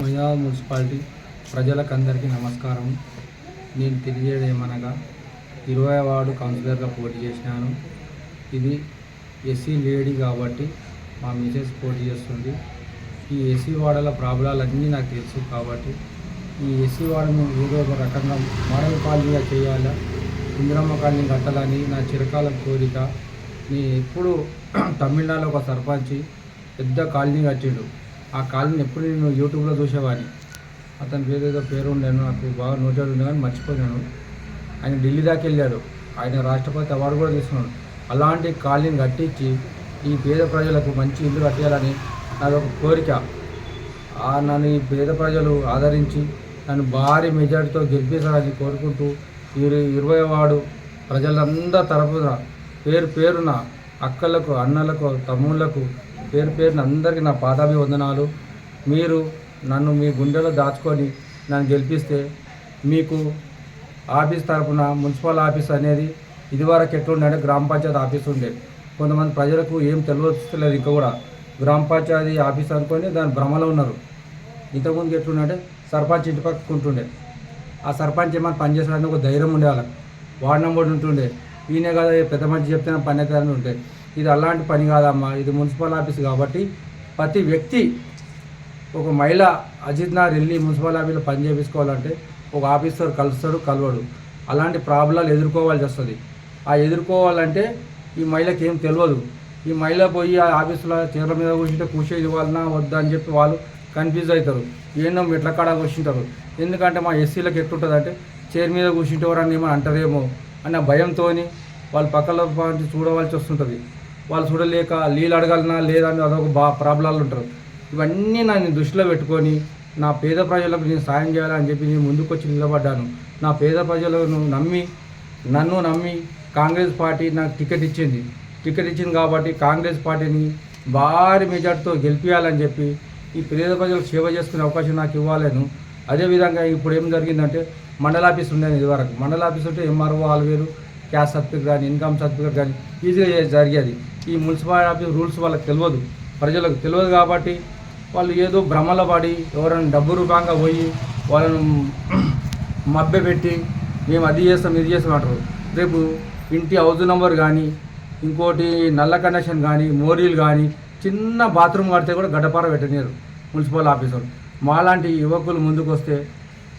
మయా municipality ప్రజలకు అందరికీ నమస్కారం. నేను తెలియజేది ఏమనగా ఇరవై వార్డు కౌన్సిలర్గా పోటీ చేసినాను. ఇది ఎస్సీ లేడీ కాబట్టి మా మిసెస్ పోటీ చేస్తుంది. ఈ ఎస్సీ వార్డుల ప్రాబ్లాలన్నీ నాకు తెలుసు కాబట్టి ఈ ఎస్సీ వార్డును ఏదో ఒక రకంగా మోడల్ కాలనీగా చేయాలా? ఇందిరమ్మ కాలనీ కట్టాలని నా చిరకాల కోరిక. నేను ఎప్పుడు తమిళనాడులో ఒక సర్పంచి పెద్ద కాలనీ కట్టిండు. ఆ కాలనీ ఎప్పుడు నేను యూట్యూబ్లో చూసేవాడిని. అతని పేరు ఏదో పేరు ఉండేను నాకు బాగా నోటెడ్ ఉండే కానీ మర్చిపోయాను ఆయన ఢిల్లీ దాకా వెళ్ళాడు. ఆయన రాష్ట్రపతి అవార్డు కూడా తీసుకున్నాడు. అలాంటి కాలనీని కట్టించి ఈ పేద ప్రజలకు మంచి ఇల్లు కట్టేయాలని నాది ఒక కోరిక. ఆ నన్ను ఈ పేద ప్రజలు ఆదరించి నన్ను భారీ మెజార్టీతో గెలిపించాలని కోరుకుంటూ ఇరు ఇరవై వాడు ప్రజలందరి తరపున పేరు పేరున అక్కలకు అన్నలకు తమ్ముళ్ళకు పేరు పేరున అందరికీ నా పాదాభివందనాలు. మీరు నన్ను మీ గుండెలో దాచుకొని నన్ను గెలిపిస్తే మీకు ఆఫీస్ తరపున మున్సిపల్ ఆఫీస్ అనేది ఇదివరకు ఎట్లుండే గ్రామ పంచాయతీ ఆఫీస్ ఉండే. కొంతమంది ప్రజలకు ఏం తెలియలేదు ఇంకా కూడా. గ్రామ పంచాయతీ ఆఫీస్ అనుకొని దాని భ్రమలో ఉన్నారు. ఇంతకుముందు ఎట్లుండే సర్పంచ్ ఇంటి పక్కకు ఉంటుండే. ఆ సర్పంచ్ ఏమైనా పని ఒక ధైర్యం ఉండే వాళ్ళకి. వార్డు నెంబర్ ఉంటుండే. ఈయనే కదా పెద్ద మనిషి చెప్తే పని అవుతుందని ఉంటాయి ఇది అలాంటి పని కాదమ్మా. ఇది మున్సిపల్ ఆఫీస్ కాబట్టి ప్రతి వ్యక్తి ఒక మహిళ అజిత్ నార్ వెళ్ళి మున్సిపల్ ఆఫీస్లో పని చేయించుకోవాలంటే ఒక ఆఫీసర్ కలుస్తాడు కలవడు. అలాంటి ప్రాబ్లాలు ఎదుర్కోవాల్సి వస్తుంది. ఆ ఎదుర్కోవాలంటే ఈ మహిళకి ఏం తెలియదు. ఈ మహిళ పోయి ఆ ఆఫీసులో చీరల మీద కూర్చుంటే కూర్చొని వాళ్ళనా వద్దా అని చెప్పి వాళ్ళు కన్ఫ్యూజ్ అవుతారు. ఏందో మెట్ల కాడ కూర్చుంటారు? ఎందుకంటే మా ఎస్సీలకు ఎట్లుంటుంది అంటే చైర్ మీద కూర్చుంటే ఎవరన్నా ఏమో అంటారేమో అన్న భయంతో వాళ్ళు పక్కల చూడవలసి వస్తుంటుంది. వాళ్ళు చూడలేక నీళ్ళు అడగాలన్నా లేదా అని అదొక బా ప్రాబ్లాలు ఉంటారు. ఇవన్నీ నన్ను దృష్టిలో పెట్టుకొని నా పేద ప్రజలకు నేను సాయం చేయాలని చెప్పి నేను ముందుకొచ్చి నిలబడ్డాను. నా పేద ప్రజలను నమ్మి నన్ను నమ్మి కాంగ్రెస్ పార్టీ నాకు టికెట్ ఇచ్చింది. టికెట్ ఇచ్చింది కాబట్టి కాంగ్రెస్ పార్టీని భారీ మెజార్టీతో గెలిపించాలని చెప్పి ఈ పేద ప్రజలకు సేవ చేసుకునే అవకాశం నాకు ఇవ్వాలను. అదేవిధంగా ఇప్పుడు ఏం జరిగిందంటే మండల ఆఫీస్ ఉండేది ఇదివరకు. మండల ఆఫీస్ ఉంటే ఎంఆర్ఓ వాళ్ళు వేరు క్యాష్ సర్టిఫికేట్ కానీ ఇన్కమ్ సర్టిఫికేట్ కానీ ఈజీగా జరిగేది. ఈ మున్సిపల్ ఆఫీస్ రూల్స్ వాళ్ళకి తెలియదు. ప్రజలకు తెలియదు కాబట్టి వాళ్ళు ఏదో భ్రమలో పడి ఎవరైనా డబ్బు రూపంగా పోయి వాళ్ళను మబ్బె పెట్టి మేము అది చేస్తాం ఇది చేస్తాం అంటారు. రేపు ఇంటి హౌస్ నెంబర్ కానీ ఇంకోటి నల్ల కనెక్షన్ కానీ మోరీలు కానీ చిన్న బాత్రూమ్ కడితే కూడా గడ్డపార పెట్టనియరు మున్సిపల్ ఆఫీసర్. మాలాంటి యువకులు ముందుకు వస్తే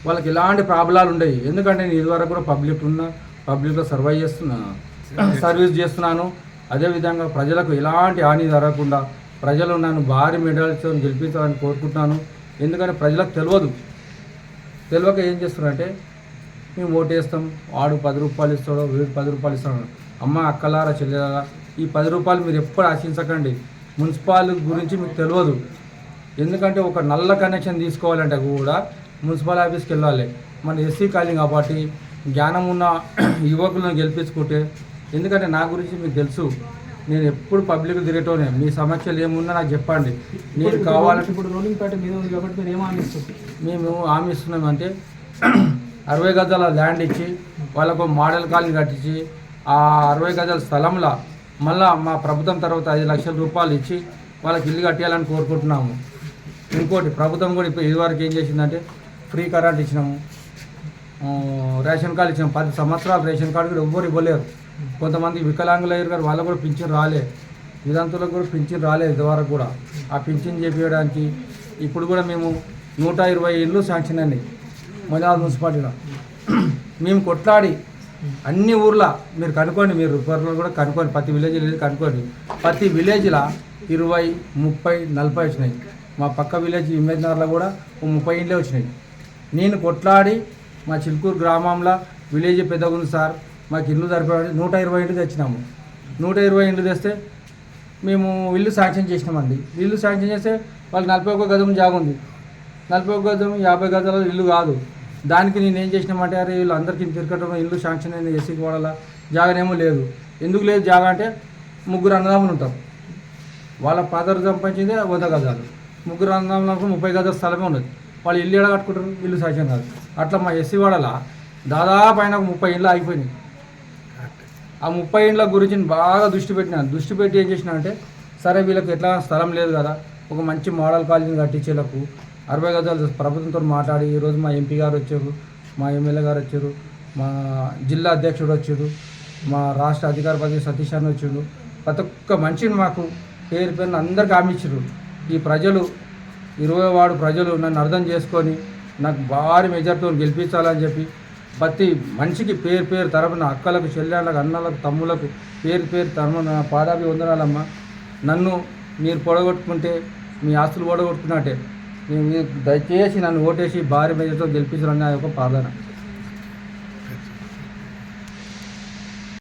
వాళ్ళకి ఎలాంటి ప్రాబ్లాలు ఉండవు ఎందుకంటే నేను ఇదివరకు కూడా పబ్లిక్ ఉన్నా పబ్లిక్లో సర్వైవ్ చేస్తున్నా సర్వీస్ చేస్తున్నాను. అదేవిధంగా ప్రజలకు ఎలాంటి హాని జరగకుండా ప్రజలు నన్ను భారీ మెడల్స్తో గెలిపించాలని కోరుకుంటున్నాను. ఎందుకంటే ప్రజలకు తెలియదు. తెలియక ఏం చేస్తున్నారంటే మేము ఓటేస్తాం. వాడు పది రూపాయలు ఇస్తాడో వీడు పది రూపాయలు ఇస్తాడు. అమ్మ అక్కలారా చెల్లెలారా ఈ పది రూపాయలు మీరు ఎప్పుడు ఆశించకండి. మున్సిపాల్ గురించి మీకు తెలియదు. ఎందుకంటే ఒక నల్ల కనెక్షన్ తీసుకోవాలంటే కూడా మున్సిపల్ ఆఫీస్కి వెళ్ళాలి. మన ఎస్సీ కాలింగ్ కాబట్టి జ్ఞానం ఉన్న యువకులను గెలిపించుకుంటే ఎందుకంటే నా గురించి మీకు తెలుసు నేను ఎప్పుడు పబ్లిక్ తిరగటోనే మీ సమస్యలు ఏమున్నా నాకు చెప్పండి. నేను కావాలంటే ఇప్పుడు రోలింగ్ పేట మీద ఉంది కాబట్టి మీరు ఏం హామీస్తారు మేము హామీ ఇస్తున్నాం అంటే అరవై గజాల ల్యాండ్ ఇచ్చి వాళ్ళకు మోడల్ కాలనీ కట్టించి ఆ అరవై గజాల స్థలంలో మళ్ళా మా ప్రభుత్వం తర్వాత ఐదు లక్షల రూపాయలు ఇచ్చి వాళ్ళకి ఇల్లు కట్టేయాలని కోరుకుంటున్నాము. ఇంకోటి ప్రభుత్వం కూడా ఇప్పుడు ఇదివరకు ఏం చేసిందంటే ఫ్రీ కరెంట్ ఇచ్చినాము. రేషన్ కార్డు ఇచ్చిన పది సంవత్సరాలు రేషన్ కార్డు కూడా ఎవ్వరు ఇవ్వలేరు. కొంతమంది వికలాంగులు అయ్యారు కానీ వాళ్ళకు కూడా పింఛన్ రాలే. విధాంతులకు కూడా పింఛన్ రాలేదు ఇదివరకు కూడా. ఆ పింఛన్ చేపించడానికి ఇప్పుడు కూడా మేము నూట ఇరవై ఇళ్ళు శాంక్షన్ అండి మొదలాది మున్సిపాలిటీలో. మేము కొట్లాడి అన్ని ఊర్ల మీరు కనుక్కోండి మీరు రిపర్లో కూడా కనుక్కోండి ప్రతి విలేజ్ కనుక్కోండి. ప్రతి విలేజ్లో ఇరవై ముప్పై నలభై వచ్చినాయి. మా పక్క విలేజ్ ఇమేజ్నగర్లో కూడా ముప్పై ఇండ్లే వచ్చినాయి. నేను కొట్లాడి మా చిలుకూరు గ్రామంలో విలేజ్ పెద్దగుంది సార్. మాకు ఇల్లు సరిపడి నూట ఇరవై ఇండ్లు తెచ్చినాము. నూట ఇరవై ఇండ్లు తెస్తే మేము ఇల్లు శాంక్షన్ చేసినామండి. ఇల్లు శాంక్షన్ చేస్తే వాళ్ళు నలభై ఒక్క గదం జాగుంది నలభై ఒక్క గదం యాభై గదాల ఇల్లు కాదు. దానికి నేను ఏం చేసినామంటే అరే వీళ్ళు అందరికీ తిరగటం ఇల్లు శాంక్షన్ అయింది ఎస్సీకి వాడాలా? జాగనేమో లేదు. ఎందుకు లేదు జాగ అంటే ముగ్గురు అన్నదమ్ములు ఉంటాం వాళ్ళ ఫాదర్ సంపాదించిందే వంద గజాలు. ముగ్గురు అన్నదమ్ములకు ముప్పై గజాల స్థలమే ఉన్నది. వాళ్ళు ఇల్లు ఎడ కట్టుకుంటారు? ఇల్లు శాంక్షన్ కాదు. అట్లా మా ఎస్సీవాడల దాదాపు ఆయన ఒక ముప్పై ఇండ్లు అయిపోయినాయి ఆ ముప్పై ఇండ్ల గురించి బాగా దృష్టి పెట్టినాను దృష్టి పెట్టి ఏం చేసిన అంటే సరే వీళ్ళకి ఎట్లా స్థలం లేదు కదా ఒక మంచి మోడల్ కాలేజీని కట్టించేలకు అరవై గజాలు ప్రభుత్వంతో మాట్లాడి ఈరోజు మా ఎంపీ గారు వచ్చారు మా ఎమ్మెల్యే గారు వచ్చారు మా జిల్లా అధ్యక్షుడు వచ్చారు మా రాష్ట్ర అధికార ప్రతి సతీష్ అని వచ్చారు ప్రతి ఒక్క మనిషిని మాకు పేరు పేరున అందరికి హామీ ఇచ్చారు. ఈ ప్రజలు ఇరవై వాడు ప్రజలు నన్ను అర్థం చేసుకొని నాకు భారీ మెజార్టీతో గెలిపించాలని చెప్పి ప్రతి మనిషికి పేరు పేరు తరపున అక్కలకు చెల్లెళ్ళకు అన్నలకు తమ్ములకు పేరు పేరు తరపున పాదాభి వందనాలమ్మ. నన్ను మీరు పొడగొట్టుకుంటే మీ ఆస్తులు పొడగొట్టుకున్నట్టే దయచేసి నన్ను ఓటేసి భారీ మెజార్టీతో గెలిపించాలని నా యొక్క ప్రార్థన.